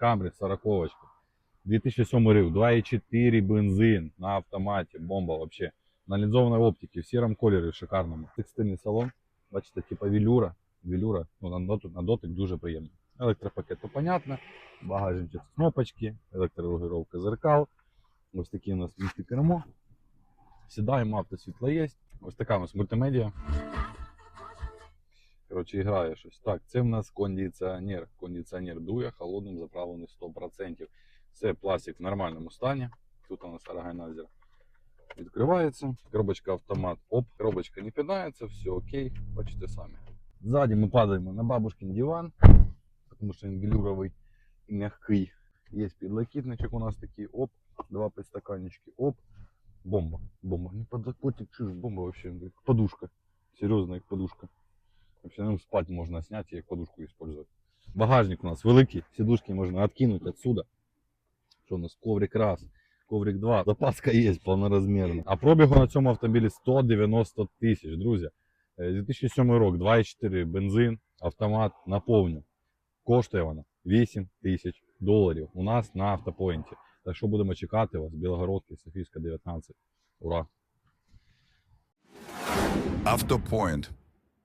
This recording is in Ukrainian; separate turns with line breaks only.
Camry 40 2007 рік, 2,4 бензин на автоматі, бомба вообще. На лінзованій оптиці, в сірому кольорі, шикарному. Текстильний салон, бачите, типа велюра. Велюра, ну, на, дотик, на дотик дуже приємно. Електропакет, то понятно. Багажничок кнопочки, електрорегулювання зеркал. Ось такі у нас місті кермо. Сідаємо, автосвітло є. Ось така у нас мультимедіа. Коротше, грає щось. Так, це в нас кондиціонер. Кондиціонер дує, холодним заправлений 100%. Це пластик в нормальному стані. Тут у нас органайзер відкривається. Коробочка автомат. Оп, коробочка не пінається, все окей, бачите самі. Ззаді ми падаємо на бабушкин диван, тому що він велюровий і м'який. Є підлокітничок у нас такий, оп, два підстаканнички, оп. Бомба, бомба. Не подлокотник, чиж, бомба вообще, подушка. Серьезно, як подушка. Вообще, ну, спать можно снять и подушку использовать. Багажник у нас великий, сидушки можно откинуть отсюда. Что у нас коврик раз, коврик два, запаска есть повноразмірна. А пробігу на цьому автомобілі 190 тисяч, друзі. Е, 2007 рік, 2,4 бензин, автомат, наповню. Коштує вона 8 тисяч доларів у нас на автопоінті. Так що будемо чекати вас, Білогородки, Софійська 19. Ура!
Автопоінт.